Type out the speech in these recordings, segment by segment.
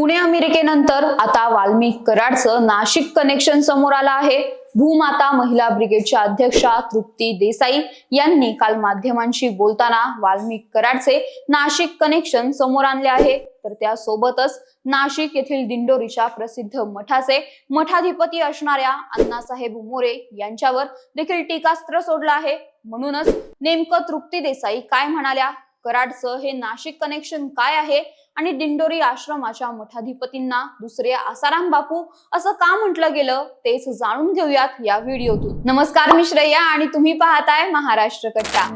पुणे अमेरिकेनंतर आता वाल्मिक कराडचं नाशिक कनेक्शन समोर आलं आहे. भूमाता महिला ब्रिगेडच्या अध्यक्षा तृप्ती देसाई यांनी काल माध्यमांशी बोलताना वाल्मिक कराडचे नाशिक कनेक्शन समोर आणले आहे. तर त्यासोबतच नाशिक येथील दिंडोरीच्या प्रसिद्ध मठाचे मठाधिपती असणाऱ्या अण्णासाहेब मोरे यांच्यावर देखील टीकास्त्र सोडलं आहे. म्हणूनच नेमकं तृप्ती देसाई काय म्हणाल्या? कराडचं हे नाशिक कनेक्शन काय आहे? आणि दिंडोरी आश्रमाच्या मठाधिपतींना दुसरे आसाराम बापू असं का म्हटलं गेलं? तेच जाणून घेऊयात या व्हिडिओतून. नमस्कार मी श्रेया आणि तुम्ही पाहताय महाराष्ट्र कट्टा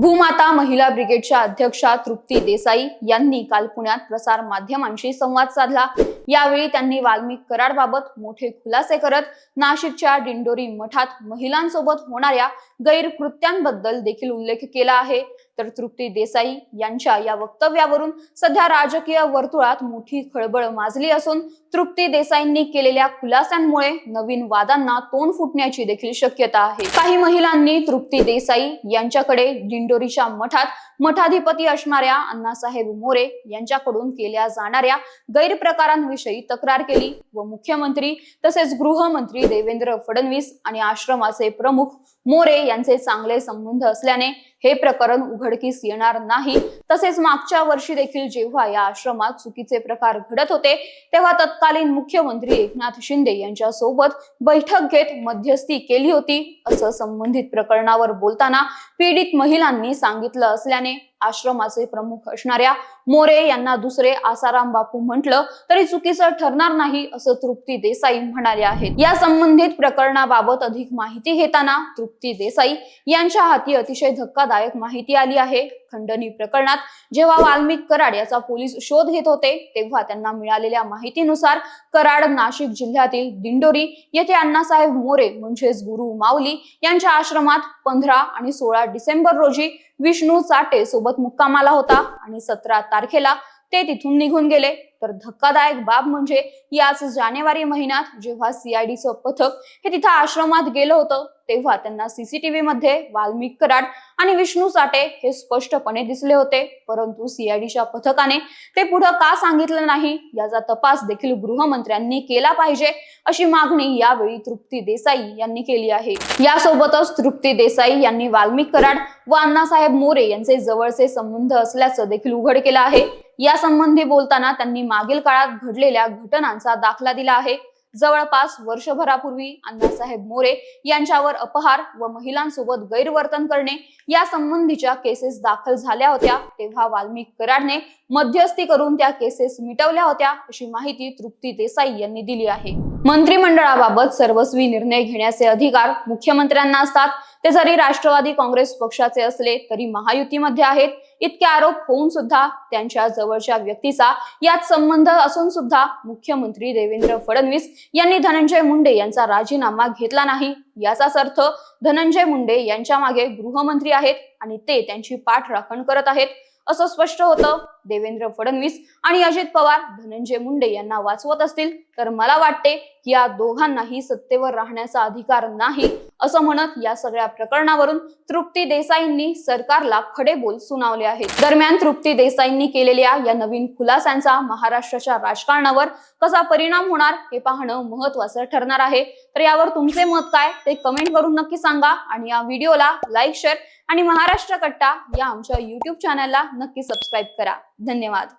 भूमाता महिला ब्रिगेडच्या अध्यक्षा तृप्ती देसाई यांनी काल पुण्यात प्रसार माध्यमांशी संवाद साधला. यावेळी त्यांनी वाल्मिक कराडबाबत मोठे खुलासे करत नाशिकच्या दिंडोरी मठात महिलांसोबत होणाऱ्या गैरकृत्यांबद्दल देखील उल्लेख केला आहे. तर तृप्ती देसाई यांच्या या वक्तव्यावरून सध्या राजकीय वर्तुळात मोठी खळबळ माजली असून तृप्ती देसाईंनी केलेल्या खुलास्यांमुळे नवीन वादांना तोंड फुटण्याची देखील शक्यता आहे. काही महिलांनी तृप्ती देसाई यांच्याकडे दिंडोरीच्या मठात मठाधिपती असणाऱ्या अण्णासाहेब मोरे यांच्याकडून केल्या जाणाऱ्या गैरप्रकारांविषयी तक्रार केली व मुख्यमंत्री तसेच गृहमंत्री देवेंद्र फडणवीस आणि आश्रमाचे प्रमुख मोरे यांचे चांगले संबंध असल्याने हे प्रकरण उघडकीस येणार नाही. तसेच मागच्या वर्षी देखील जेव्हा या आश्रमात चुकीचे प्रकार घडत होते तेव्हा तत्कालीन मुख्यमंत्री एकनाथ शिंदे यांच्या सोबत बैठक घेत मध्यस्थी केली होती. असं संबंधित प्रकरणावर बोलताना पीडित महिलांनी सांगितलं असल्याने आश्रमाचे प्रमुख असणाऱ्या मोरे यांना दुसरे आसाराम बापू म्हटलं तरी चुकीचं ठरणार नाही असं तृप्ती देसाई म्हणाले आहेत. या संबंधित प्रकरणाबाबत अधिक माहिती घेताना तृप्ती देसाई यांच्या हाती अतिशय धक्कादायक माहिती आली आहे. खंडणी प्रकरणात जेव्हा वाल्मिक कराड याचा पोलीस शोध घेत होते तेव्हा त्यांना मिळालेल्या माहितीनुसार कराड नाशिक जिल्ह्यातील दिंडोरी येथे अण्णासाहेब मोरे म्हणजेच गुरु माऊली यांच्या आश्रमात पंधरा आणि सोळा डिसेंबर रोजी विष्णू चाटे सोबत मुक्कामाला होता आणि सतरा तारखेला ते तिथून निघून गेले. तर धक्कादायक बाब म्हणजे याच जानेवारी महिन्यात जेव्हा सीआयडीचं पथक हे तिथं आश्रमात गेलं होतं तेव्हा त्यांना सीसीटीव्ही मध्ये वाल्मिक कराड आणि विष्णू साठे हे स्पष्टपणे दिसले होते. परंतु सीआयडीच्या पथकाने ते पुढे का सांगितलं नाही याचा तपास देखील गृहमंत्र्यांनी केला पाहिजे अशी मागणी यावेळी तृप्ती देसाई यांनी केली आहे. यासोबतच तृप्ती देसाई यांनी वाल्मिक कराड व अण्णासाहेब मोरे यांचे जवळचे संबंध असल्याचं देखील उघड केलं आहे. यासंबंधी बोलताना त्यांनी मागील काळात घडलेल्या घटनांचा दाखला दिला आहे. जवळपास वर्षभरापूर्वी अण्णासाहेब मोरे यांच्यावर अपहार व महिलांसोबत गैरवर्तन करणे या संबंधीच्या केसेस दाखल झाल्या होत्या. तेव्हा वाल्मिक कराडने मध्यस्थी करून त्या केसेस मिटवल्या होत्या अशी माहिती तृप्ती देसाई यांनी दिली आहे. मंत्रिमंडळाबाबत सर्वस्वी निर्णय घेण्याचे अधिकार मुख्यमंत्र्यांना असतात. ते जरी राष्ट्रवादी काँग्रेस पक्षाचे असले तरी महायुतीमध्ये आहेत. इतके आरोप होऊन सुद्धा त्यांच्या जवळच्या व्यक्तीचा यात संबंध असून सुद्धा मुख्यमंत्री देवेंद्र फडणवीस यांनी धनंजय मुंडे यांचा राजीनामा घेतला नाही. याचाच अर्थ धनंजय मुंडे यांच्या मागे गृहमंत्री आहेत आणि ते त्यांची पाठराखण करत आहेत. असं स्पष्ट होतं. देवेंद्र फडणवीस आणि अजित पवार धनंजय मुंडे यांना वाचवत असतील. तर मला वाटते की या दोघांनाही सत्तेवर राहण्याचा अधिकार नाही असं म्हणत या सगळ्या प्रकरणावरून तृप्ती देसाईंनी सरकारला खडे बोल सुनावले आहेत. दरम्यान तृप्ती देसाईंनी केलेल्या या नवीन खुलासांचा महाराष्ट्राच्या राजकारणावर कसा परिणाम होणार हे पाहणं महत्वाचं ठरणार आहे. तर यावर तुमचे मत काय ते कमेंट करून नक्की सांगा आणि या व्हिडिओला लाईक शेअर आणि महाराष्ट्र कट्टा या आमच्या युट्यूब चॅनलला नक्की सबस्क्राईब करा. धन्यवाद.